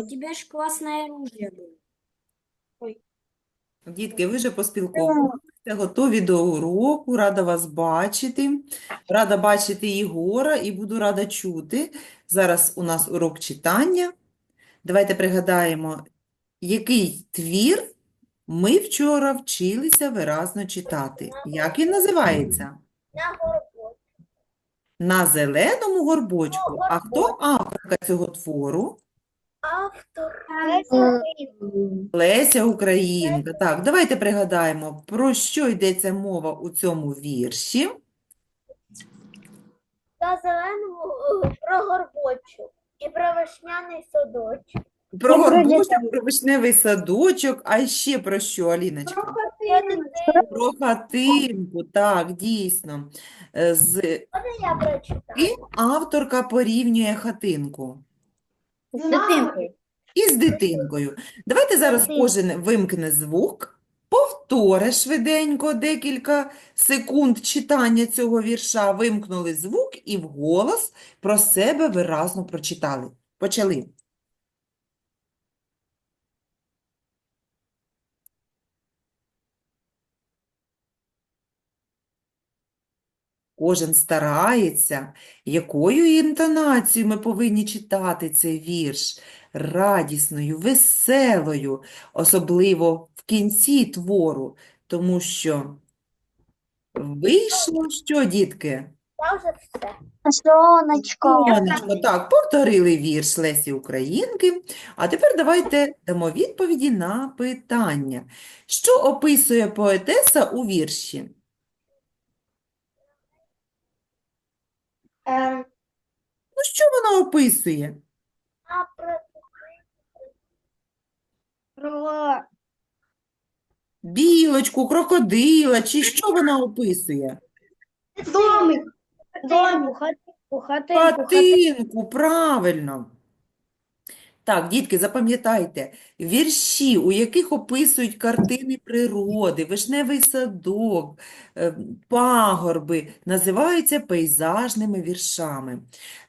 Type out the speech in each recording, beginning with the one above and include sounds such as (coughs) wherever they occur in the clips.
у тебя же классное оружие было. Дітки, ви вже поспілкувалися, готові до уроку, рада вас бачити, рада бачити Єгора і буду рада чути. Зараз у нас урок читання. Давайте пригадаємо, який твір ми вчора вчилися виразно читати. Як він називається? На горбу. На зеленому горбочку. А хто авторка цього твору? Автор. Леся Українка. Так, давайте пригадаємо, про що йдеться мова у цьому вірші. Та зеленому е, про горбочок і про вишняний садочок. Про горбочок, про вишневий садочок, а ще про що, Аліночка? Про дитину. Про хатинку, так, дійсно. Е, З я прочитаю? ким авторка порівнює хатинку? С дитинкою. Із дитинкою. Давайте зараз кожен вимкне звук, повтори швиденько декілька секунд читання цього вірша, вимкнули звук і вголос про себе виразно прочитали. Почали. Кожен старається, якою інтонацією ми повинні читати цей вірш. Радісною, веселою, особливо в кінці твору, тому що вийшло що, дітки? Я вже все. Сонечко. Сонечко, так, повторили вірш Лесі Українки. А тепер давайте дамо відповіді на питання. Що описує поетеса у вірші? Ну, що вона описує? А про Про Білочку, крокодила, чи що вона описує? домик. Домик, хатинку, хатинку, Хатинку, правильно. Так, дітки, запам'ятайте, вірші, у яких описують картини природи, вишневий садок, е, пагорби, називаються пейзажними віршами.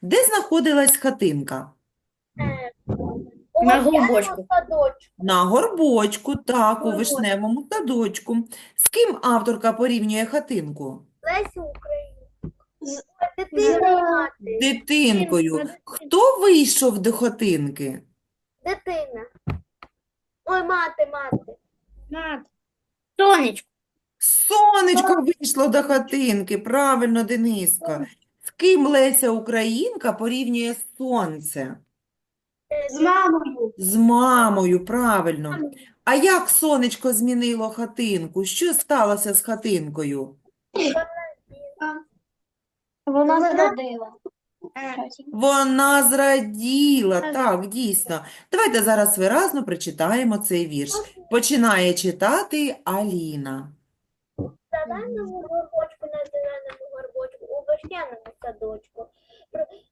Де знаходилась хатинка? На горбочку. садочку. На горбочку, так, у вишневому садочку. З ким авторка порівнює хатинку? З- Дитина. Дитинкою. Хто вийшов до хатинки? Дитина. Ой, мати, мати. Над. Сонечко. Сонечко вийшло до хатинки, правильно, Дениска. З ким Леся Українка порівнює сонце? Е, З мамою. З мамою, правильно. А як сонечко змінило хатинку? Що сталося з хатинкою? Вона зрадила. Вона зраділа, так, дійсно. Давайте зараз виразно прочитаємо цей вірш. Починає читати Аліна. зеленому горбочку на зеленому горбочку, у вишняному садочку.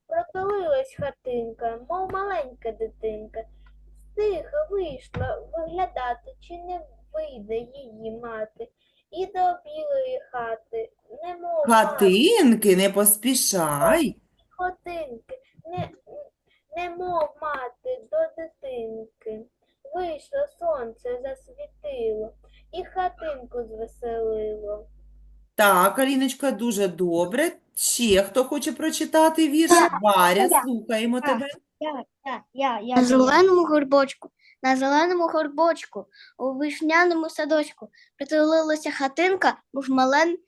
Протулилась хатинка, мов маленька дитинка. Стиха вийшла виглядати, чи не вийде її мати. І до білої хати, немов мати Хатинки, не поспішай. Хатинки, не, немов мати до дитинки. Вийшло сонце, засвітило, і хатинку звеселило. Так, Аліночка, дуже добре. Ще хто хоче прочитати вірш? Варя, слухаємо тебе. Я, я, я, я. На зеленому горбочку, на зеленому горбочку, у вишняному садочку притулилася хатинка, мов мален,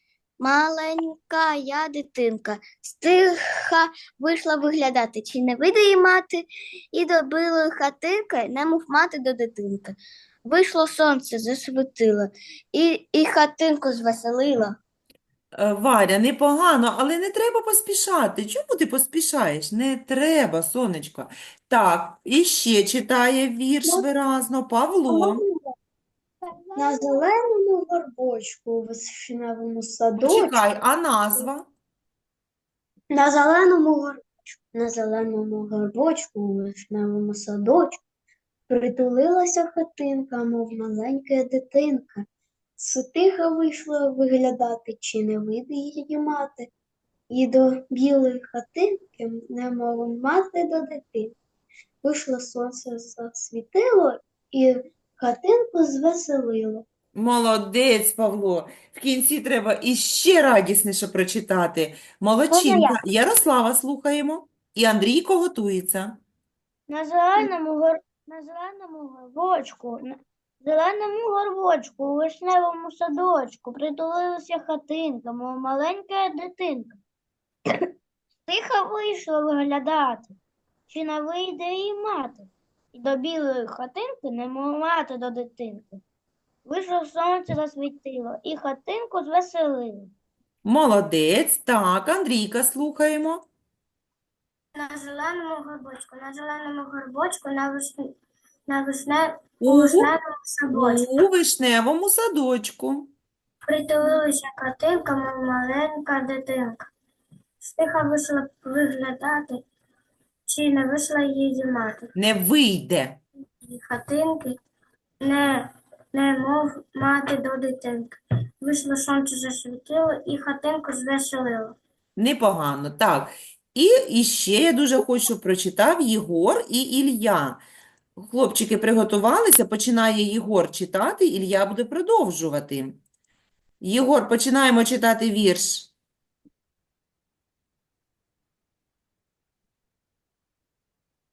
маленька я дитинка. Стиха вийшла виглядати, чи не вийде її мати, і до білої хатинки, немов мати до дитинки. Вийшло сонце, засвітило, і, і хатинку звеселило. Е, Варя, непогано, але не треба поспішати. Чому ти поспішаєш? Не треба, сонечко. Так, і ще читає вірш виразно Павло. На зеленому горбочку у вишневому садочку, Почекай, а назва? на зеленому горбочку, на зеленому горбочку у вишневому садочку притулилася хатинка, мов маленька дитинка. Ситиха вийшла виглядати, чи не вийде її мати, і до білої хатинки, немов мати до дитини. вийшло сонце засвітило і хатинку звеселило. Молодець, Павло. В кінці треба іще радісніше прочитати. Молодчинка. Ярослава слухаємо. І Андрійко готується. На зеленому гор... на зеленому горбочку, на зеленому горбочку, у вишневому садочку притулилася хатинка, мов маленька дитинка. (coughs) Тихо вийшла виглядати, чи не вийде її мати. І до білої хатинки немов мати до дитинки. Вийшло сонце засвітило, і хатинку звеселило. Молодець. Так, Андрійка слухаємо. На зеленому горбочку, на зеленому горбочку, на вишні, на вишне, У, вишневому садочку. у вишневому садочку. Притулилася хатинка, мов маленька дитинка. Стиха вийшла виглядати, чи не вийшла її мати. Не вийде. Хатинки, не, не мов мати до дитинки. Вийшло сонце засвітило, і хатинку звеселило. Непогано. Так. І іще я дуже хочу, прочитав Єгор і Ілля. Хлопчики приготувалися, починає Єгор читати, Ілля буде продовжувати. Єгор, починаємо читати вірш.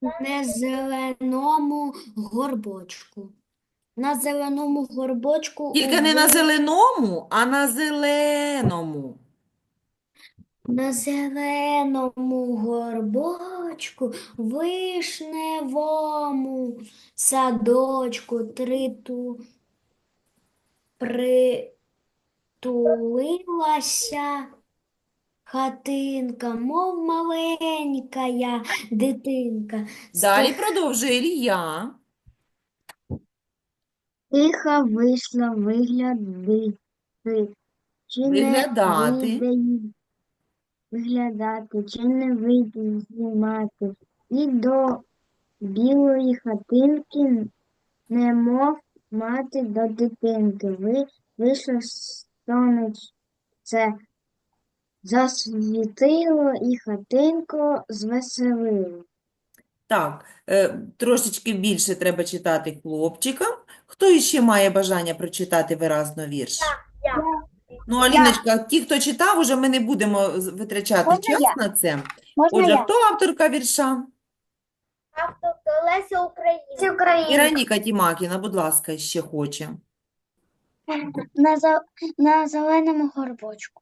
На зеленому горбочку. На зеленому горбочку Тільки не на зеленому, а на зеленому. На зеленому горбочку, вишневому садочку триту притулилася хатинка, мов маленька я дитинка. Далі продовжує Ілля. Тихо вийшла виглядати, чи не Виглядати. вийде виглядати, чи не вийде її мати. І до білої хатинки, немов мати до дитинки. Ви вийшло сонце, засвітило і хатинку звеселило. Так, е, трошечки більше треба читати хлопчикам. Хто іще має бажання прочитати виразно вірш? я. Ну, Аліночка, ті, хто читав, уже ми не будемо з- витрачати Можна час я? на це. Можна Отже, я? хто авторка вірша? Авторка Леся Українка. Іраніка Тімакіна, будь ласка, ще хоче. На, зе- на зеленому горбочку.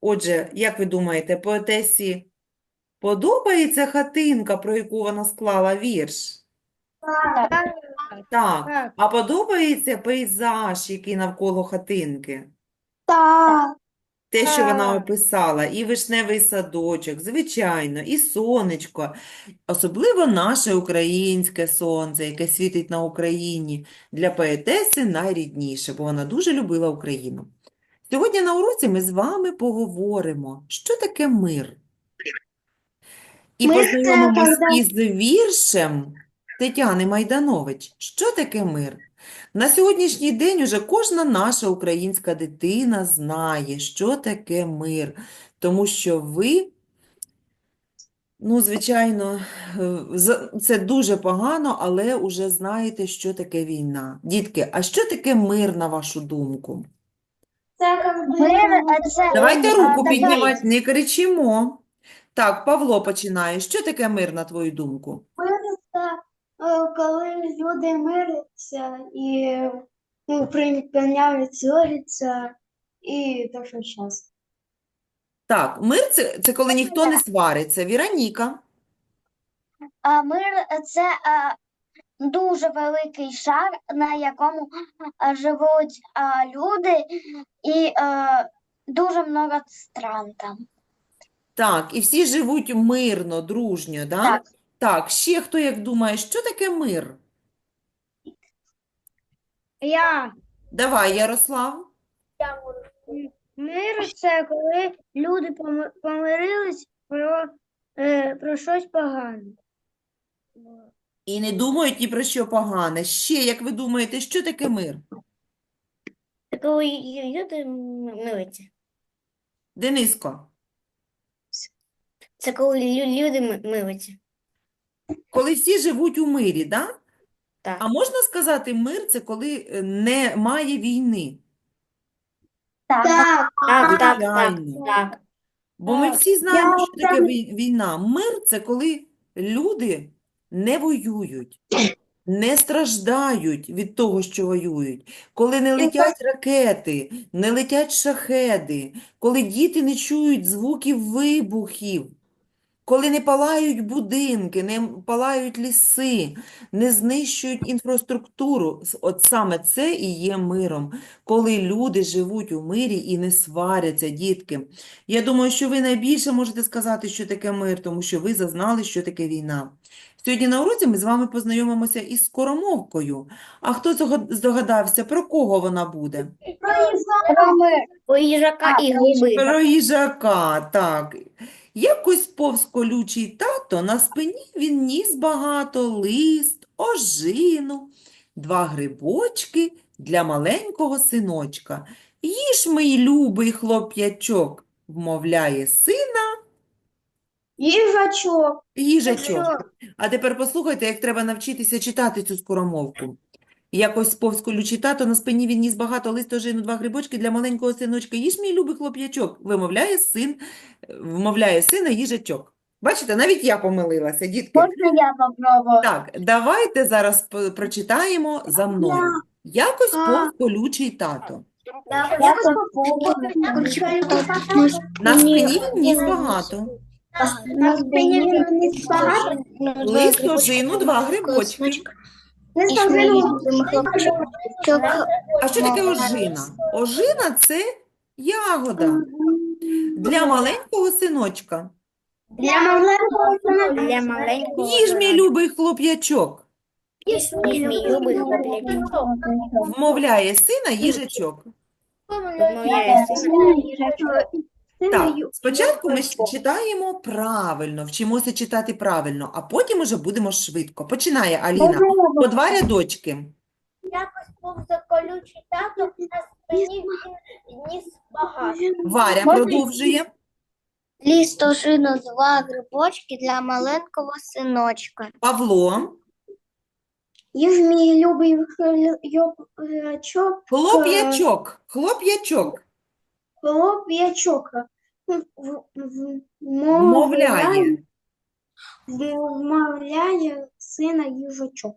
отже, як ви думаєте, поетесі подобається хатинка, про яку вона склала вірш? Так. А подобається пейзаж, який навколо хатинки? Так. Те, що вона описала, і вишневий садочок, звичайно, і сонечко, особливо наше українське сонце, яке світить на Україні, для поетеси найрідніше, бо вона дуже любила Україну. Сьогодні на уроці ми з вами поговоримо, що таке мир. І познайомимось із віршем Тетяни Майданович. Що таке мир? На сьогоднішній день уже кожна наша українська дитина знає, що таке мир, тому що ви, ну, звичайно, е, це дуже погано, але уже знаєте, що таке війна. Дітки, а що таке мир, на вашу думку? Давайте руку піднімати, не кричимо. Так, Павло починає. Що таке мир, на твою думку? Мир це е, коли люди миряться і ну, припиняють ссоритися і то, що час. Так, мир це, це коли ніхто не свариться. Віроніка. А мир це а, дуже великий шар, на якому живуть а, люди і а, дуже много стран там. Так, і всі живуть мирно, дружньо, да? Так. Так, ще хто як думає, що таке мир? Я. Давай, Ярослав. Я можу. Мир це коли люди помирились про, е, про щось погане. І не думають ні про що погане. Ще, як ви думаєте, що таке мир? Це коли люди милуються. Дениско, Це коли люди милуються. коли всі живуть у мирі, да? Так. А можна сказати, мир це коли е, немає війни? Так, Так, так, так, Звичайно. так. Бо ми всі знаємо, що таке вій- війна. Мир це коли люди не воюють, не страждають від того, що воюють, коли не летять ракети, не летять шахеди, коли діти не чують звуків вибухів, коли не палають будинки, не палають ліси, не знищують інфраструктуру. От саме це і є миром, коли люди живуть у мирі і не сваряться, дітки. Я думаю, що ви найбільше можете сказати, що таке мир, тому що ви зазнали, що таке війна. Сьогодні на уроці ми з вами познайомимося із скоромовкою. А хто здогадався, про кого вона буде? У їжака і губи. Про їжака, так. Якось повз колючий тато, на спині він ніс багато лист, ожину, два грибочки для маленького синочка. Їж, мій любий хлоп'ячок, вмовляє сина їжачок. їжачок. А тепер послухайте, як треба навчитися читати цю скоромовку. Якось повз колючий тато, на спині він ніс багато лист, ожину, два грибочки для маленького синочка. Їж, мій любий хлоп'ячок, вимовляє син, вмовляє сина їжачок. Бачите, навіть я помилилася, дітки. Можна я попробую? Так, давайте зараз прочитаємо за мною. Якось повз колючий тато. Я попробую. На спині він ніс багато. На спині він ніс багато. Лист, ожину, два грибочки. А що таке ожина? Ожина – це ягода для маленького синочка. Для маленького Для маленького. Їж, мій любий хлоп'ячок, Їж мій любий хлопчик. вмовляє сина їжачок. Вимовляє сина. Так, спочатку ми ж читаємо правильно, вчимося читати правильно, а потім уже будемо швидко. Починає Аліна. По два рядочки. Якось повз колючий тато, на спині він ніс багато. Варя продовжує. Ліс ожину два грибочки для маленького синочка. Павло. Їж мій любий хлоп'ячок. Хлоп'ячок. Хлоп'ячок. Хлоп'ячок. Вмовляє. Вмовляє сина їжачок.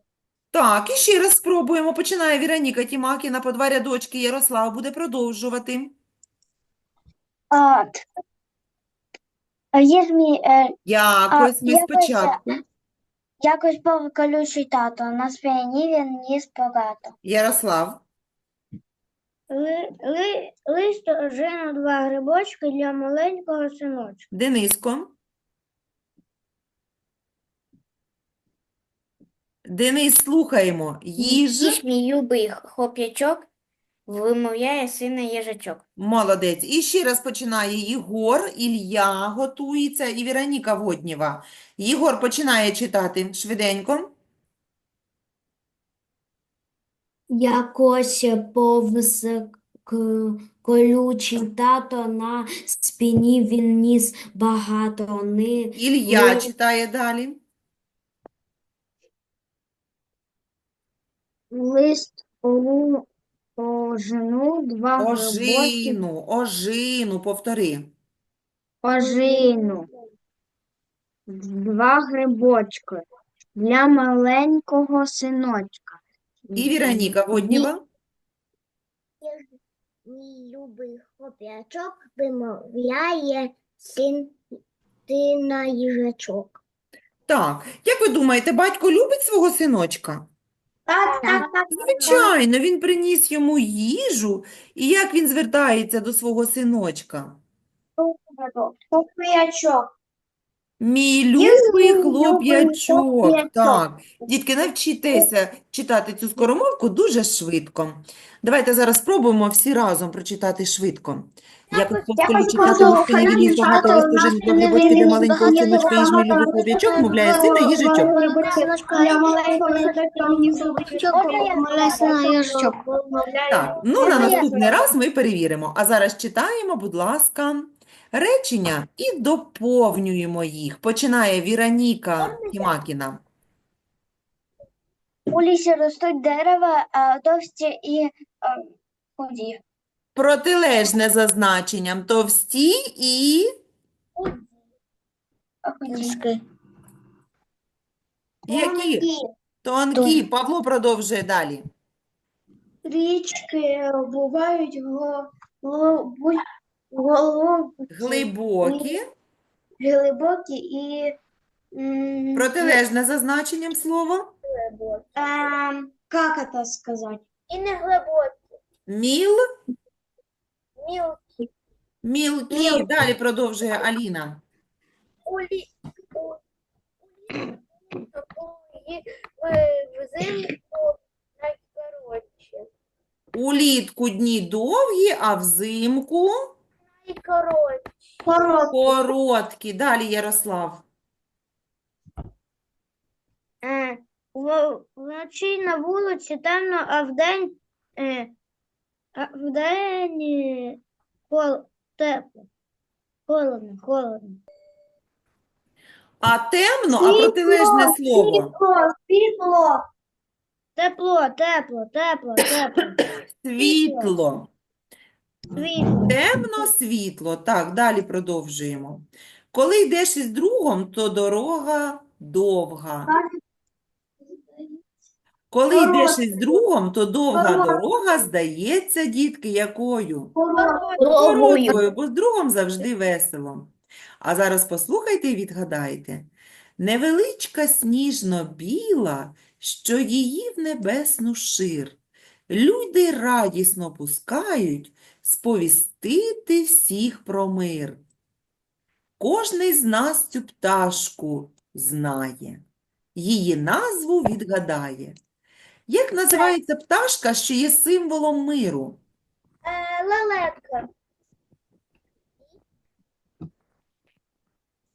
Так, і ще раз спробуємо. Починає Віроніка Тімакіна по два рядочки. Ярослав буде продовжувати. А, їж мій е, Якось ми якось, спочатку. якось був колючий тато, на спині він ніс багато. Ярослав. Ли, ли, лист ожину, два грибочки для маленького синочка. Дениско. Денис, слухаємо. Їж. Їж мій любий хлоп'ячок, вимовляє сина їжачок. Молодець. І ще раз починає Єгор, Ілля готується і Віроніка Воднєва. Єгор починає читати швиденько. Якось повз к- колючий тато на спині він ніс багато ни Ілля Ви- читає далі. Лист у ожину, два грибочки. Ожину, ожину, повтори. Ожину. Два грибочки для маленького синочка. І Віроніка Воднєва. Мій любий хлоп'ячок вимовляє син сина їжачок. Так, як ви думаєте, батько любить свого синочка? Так, так, так. Звичайно, він приніс йому їжу. І як він звертається до свого синочка? Хлоп'ячок. Мій любий хлоп'ячок. Так, дітки, навчітеся читати цю скоромовку дуже швидко. Давайте зараз спробуємо всі разом прочитати швидко. Я хочу читати лише не багато нас для глибочки, де маленького синочка, їж мій любий хлоп'ячок, мовляє сина їжачок. Так, ну на наступний раз ми перевіримо. А зараз читаємо, будь ласка, речення і доповнюємо їх. Починає Віроніка Тімакіна. У лісі ростуть дерева, а товсті і а, худі. Протилежне за значенням товсті і худі. які? Тонкі. Павло продовжує далі. Річки бувають глобу- глибокі, Глибокі. глибокі і м, Протилежне за значенням слово. ем, как это сказать? І не глибокі, Міл. мілкі. Мілкі. Далі продовжує Аліна. У лі... у... у... в... взимку найкоротші. Улітку дні довгі, а взимку Коротко. короткі. Далі Ярослав. Е, Вночі на вулиці темно, а вдень, е, а вдень е, хол, тепло. Холодно, холодно. А темно, а протилежне слово. Світло, світло. Тепло, тепло, тепло, тепло. Світло. Світло. Темно, світло. Так, далі продовжуємо. Коли йдеш із другом, то дорога довга. Коли йдеш із другом, то довга дорога здається, дітки, якою? Короткою, бо з другом завжди весело. А зараз послухайте і відгадайте. Невеличка сніжно-біла, що її в небесну шир. Люди радісно пускають сповістити всіх про мир. Кожний з нас цю пташку знає, її назву відгадає. Як називається пташка, що є символом миру? Е, лелетка.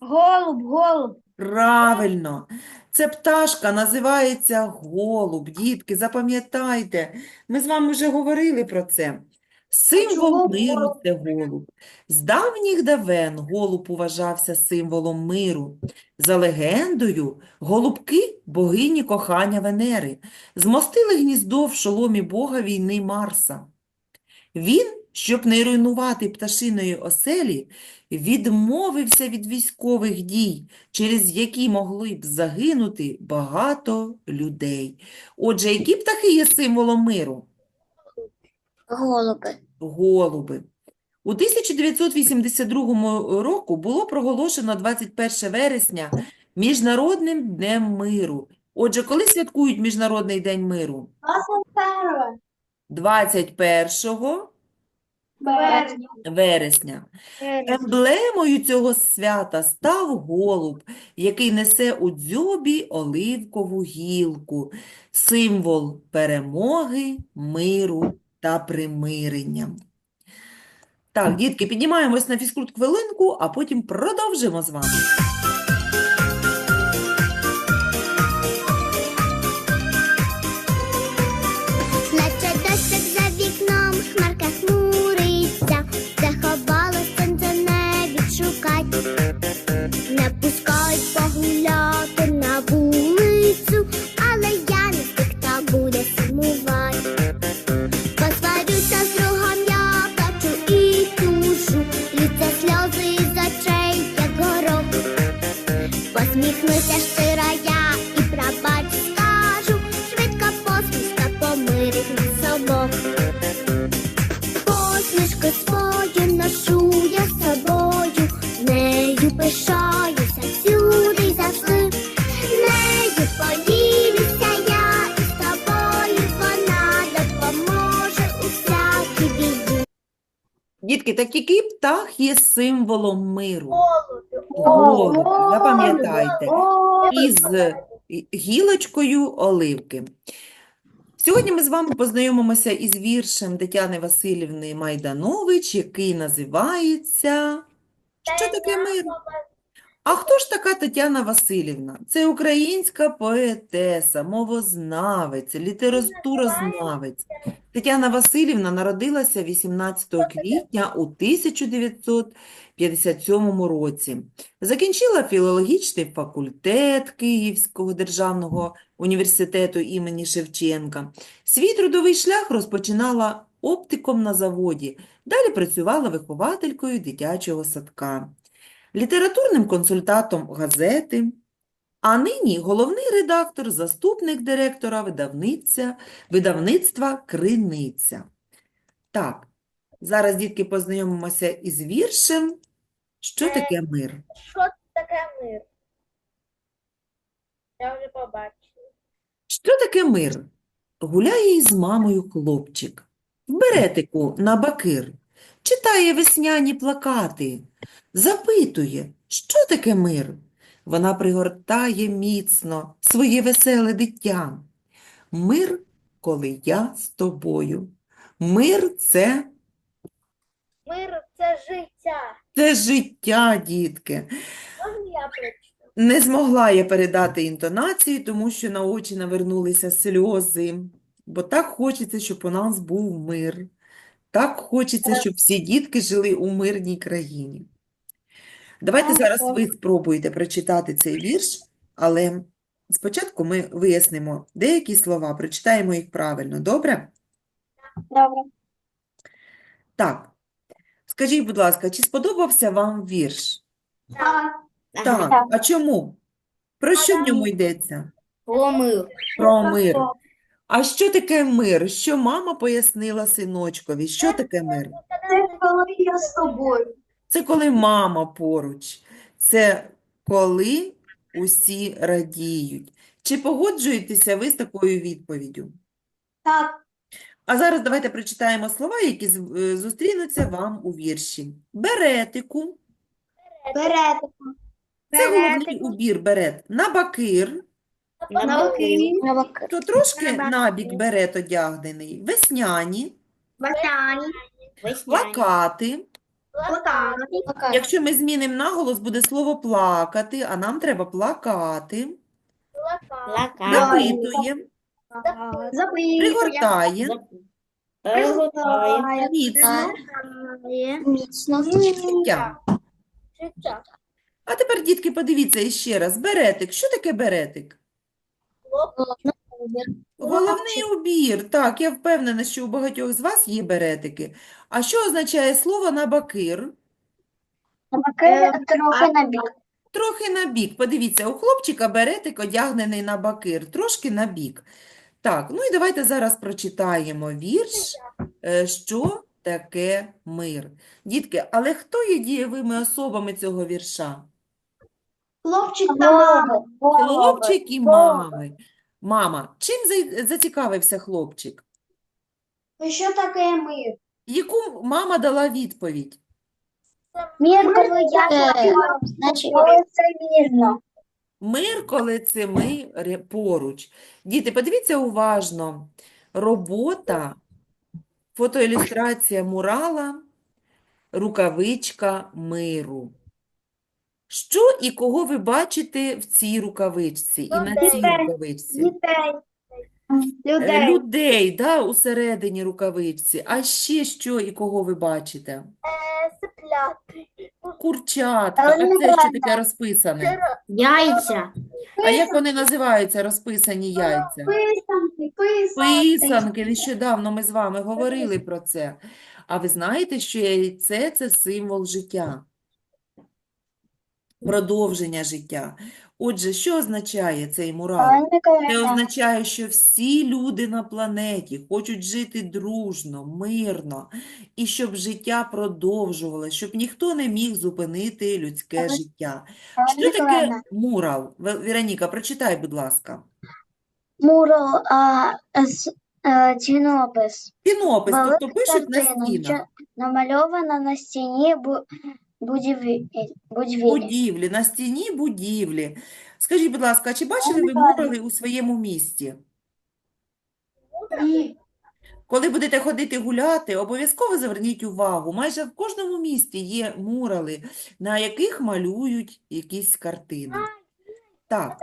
Голуб, голуб. Правильно, це пташка називається голуб. Дітки, запам'ятайте, ми з вами вже говорили про це. Символ миру це голуб. З давніх давен голуб вважався символом миру. За легендою, голубки – богині кохання Венери, змостили гніздо в шоломі бога війни Марса. Він, щоб не руйнувати пташиної оселі, відмовився від військових дій, через які могли б загинути багато людей. Отже, які птахи є символом миру? Голуби. Голуби. У 1982 року було проголошено 21 вересня Міжнародним днем миру. Отже, коли святкують Міжнародний день миру? 21 Березня. вересня. Емблемою цього свята став голуб, який несе у дзьобі оливкову гілку, символ перемоги, миру та примирення. Так, дітки, піднімаємось на фізкульт хвилинку, а потім продовжимо з вами. Дітки, так який птах є символом миру? Голуб, запам'ятайте. Із гілочкою оливки. Сьогодні ми з вами познайомимося із віршем Тетяни Васильівни Майданович, який називається Що таке мир? А хто ж така Тетяна Васильівна? Це українська поетеса, мовознавець, літературознавець. Тетяна Васильівна народилася 18 квітня у 1957 році. Закінчила філологічний факультет Київського державного університету імені Шевченка. Свій трудовий шлях розпочинала оптиком на заводі, далі працювала вихователькою дитячого садка літературним консультантом газети, а нині головний редактор, заступник директора видавниця, видавництва Криниця. Так, зараз, дітки, познайомимося із віршем. Що таке мир? Що таке мир? Я вже побачила. Що таке мир? Гуляє із мамою хлопчик. В беретику на бакир. Читає весняні плакати. Запитує, що таке мир? Вона пригортає міцно своє веселе дитя. Мир, коли я з тобою. Мир це, Мир це життя. це життя, дітки. Можна я прочитаю? Не змогла я передати інтонацію, тому що на очі навернулися сльози, бо так хочеться, щоб у нас був мир. Так хочеться, щоб всі дітки жили у мирній країні. Давайте зараз ви спробуєте прочитати цей вірш, але спочатку ми вияснимо деякі слова, прочитаємо їх правильно. Добре? Добре. Так. Скажіть, будь ласка, чи сподобався вам вірш? Так. Так. А чому? Про що в ньому йдеться? Про мир. Про мир. А що таке мир? Що мама пояснила синочкові? Що таке мир? Це коли я з тобою. Це коли мама поруч. Це коли усі радіють. Чи погоджуєтеся ви з такою відповіддю? Так. А зараз давайте прочитаємо слова, які е, зустрінуться вам у вірші. Беретику. Берете. Це головний убір берет. На бакир. Навики. То трошки набік берет одягнений. Весняні. Батані. Плакати. Плакати. Якщо ми змінимо наголос, буде слово плакати, а нам треба плакати. Плакат. Запитує, Запитує. пригортає, Пригортає. міцно, Міцно. життя. Життя. А тепер, дітки, подивіться іще раз. Беретик. Що таке беретик? Головний убір. Так, я впевнена, що у багатьох з вас є беретики. А що означає слово набакир? Трохи на бік. Трохи на бік. Подивіться, у хлопчика беретик одягнений на бакир, трошки на бік. Так, ну і давайте зараз прочитаємо вірш, е, що таке мир. Дітки, але хто є дієвими особами цього вірша? Хлопчик та мама. Хлопчик і мами. Мама, чим за- зацікавився хлопчик? Що таке мир? Яку мама дала відповідь? Мір, коли я з. Значить, Коли це вірно. Мир, коли це ми ре- поруч. Діти, подивіться уважно. Робота, фотоілюстрація мурала, рукавичка миру. Що і кого ви бачите в цій рукавичці і на цій Людей. рукавичці? Дітей. Е, Людей. Людей, да, усередині рукавичці. А ще що і кого ви бачите? Е, Цепляти. Курчатка. Але А це що таке розписане? Яйця. А як вони називаються, розписані яйця? Писанки, писанки. Писанки, нещодавно ми з вами говорили про це. А ви знаєте, що яйце – це символ життя, продовження життя. Отже, що означає цей мурал? Це означає, що всі люди на планеті хочуть жити дружно, мирно, і щоб життя продовжувалося, щоб ніхто не міг зупинити людське життя. Що таке мурал? Ве- Віроніка, прочитай, будь ласка. Мурал, а, с- Е, Цінопис. Тобто пишуть на стінах. намальована на стіні будівлі. будівлі. Будівлі, на стіні будівлі. Скажіть, будь ласка, а чи бачили ви мурали у своєму місті? Ні. Коли будете ходити гуляти, обов'язково зверніть увагу. Майже в кожному місті є мурали, на яких малюють якісь картини. Так,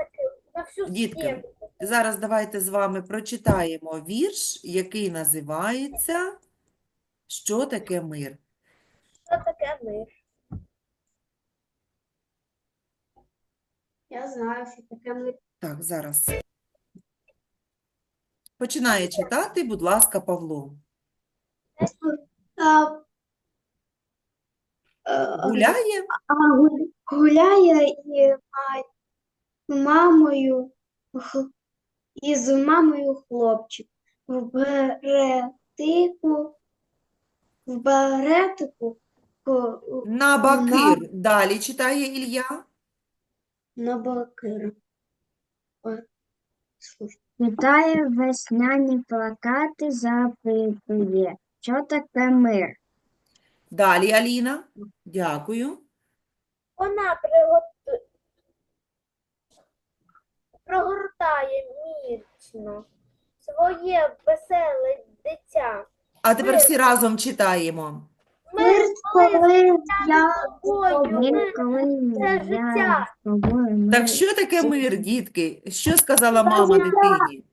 Дітки, зараз давайте з вами прочитаємо вірш, який називається «Що таке мир?». Що таке мир? Я знаю, що таке ми. Так, зараз. Починає читати, будь ласка, Павло. А, е, Гуляє? а, гу- гуляє і ма- мамою х- і з мамою хлопчик в беретику, в беретику ко- На бакир. Далі читає Ілля. На слушай. Читає весняні плакати, запитує, що таке мир. Далі Аліна. Дякую. Вона приготує, прогортає міцно своє веселе дитя. А тепер всі разом читаємо. Так що таке мир, дітки? Що сказала мама дитині?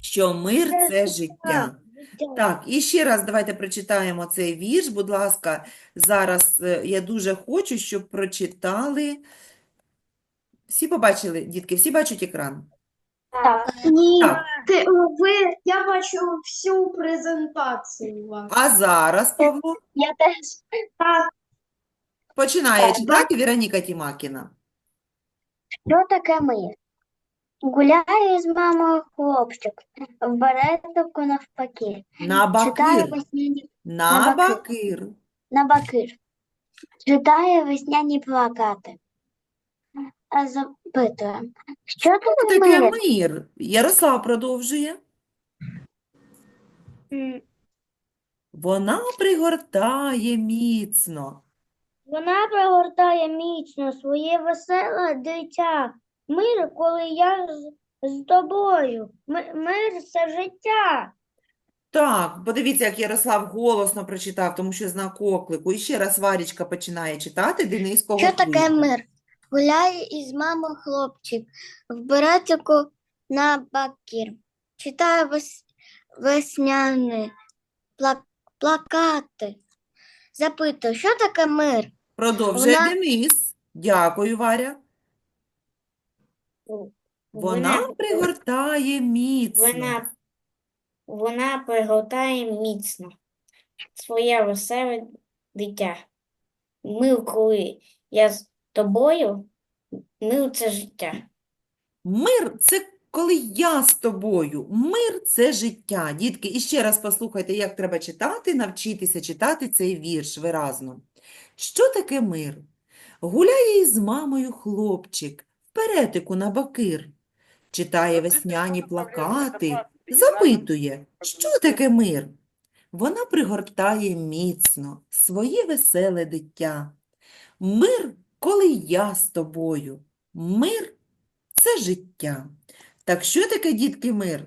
Що мир – це життя. Так, і ще раз давайте прочитаємо цей вірш, будь ласка. Зараз е, я дуже хочу, щоб прочитали. Всі побачили, дітки, всі бачать екран? Ні, Так. ти, ви, я бачу всю презентацію вашу. А зараз, Павло, Я теж. Так, починає читати Віроніка Тімакіна. Що таке мир? Гуляє з мамою хлопчик, в беретку навпаки. На Читає бакир, весняні на бакир. бакир. на бакир. Читає весняні плакати. А запитує, Що Що таке таке мир? мир? Ярослав продовжує. М, Вона пригортає міцно. Вона пригортає міцно своє веселе дитя. Мир, коли я з, з тобою. Ми- Мир це життя. Так, подивіться, як Ярослав голосно прочитав, тому що знак оклику. І ще раз Варічка починає читати, Дениско Що таке мир? Гуляє із мамою хлопчик, в беретику на бакір. Читає вес... весняні пла... плакати. Запитує, що таке мир? Продовжує Вона- Денис. Дякую, Варя. Вона пригортає міцно. Вона, вона пригортає міцно своє веселе дитя. Мир, коли я з тобою, мир це життя. Мир – це коли я з тобою. Мир – це життя. Дітки, і ще раз послухайте, як треба читати, навчитися читати цей вірш виразно. Що таке мир? Гуляє із мамою хлопчик, в перетику на бакир. Читає весняні плакати, запитує, що таке мир? Вона пригортає міцно своє веселе дитя. Мир, коли я з тобою. Мир – це життя. Так що таке, дітки, мир?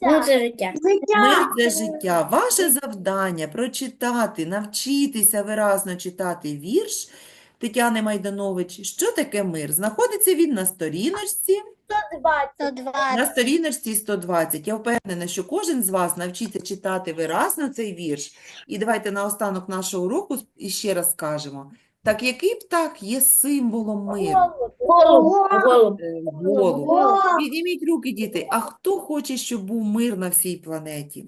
Мир це життя. Мир – це життя. Ваше завдання – прочитати, навчитися виразно читати вірш Тетяни Майданович. Що таке мир? Знаходиться він на сторіночці 120. 120. на сторіночці 120. Я впевнена, що кожен з вас навчиться читати виразно цей вірш. І давайте наостанок нашого уроку іще раз скажемо. Так який птах є символом миру? Голуб. Голуб. Голуб. Е, Голуб. О, Підніміть руки, діти. А хто хоче, щоб був мир на всій планеті?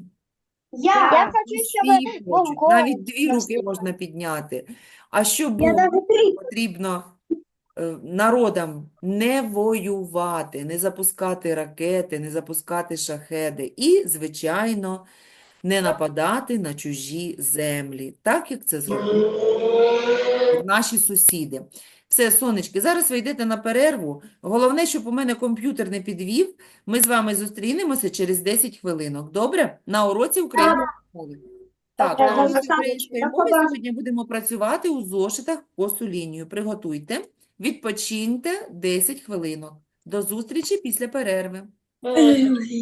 я. Я хочу, щоб був голуб Навіть дві руки можна підняти. А щоб був, потрібно е, народам не воювати, не запускати ракети, не запускати шахеди і, звичайно, не нападати на чужі землі, так як це наші сусіди. Все, сонечки, зараз ви йдете на перерву. Головне, щоб у мене комп'ютер не підвів. Ми з вами зустрінемося через 10 хвилинок. Добре? На уроці української мови. Так, на уроці української мови сьогодні будемо працювати у зошитах косу лінію. Приготуйте, відпочиньте 10 хвилинок. До зустрічі після перерви.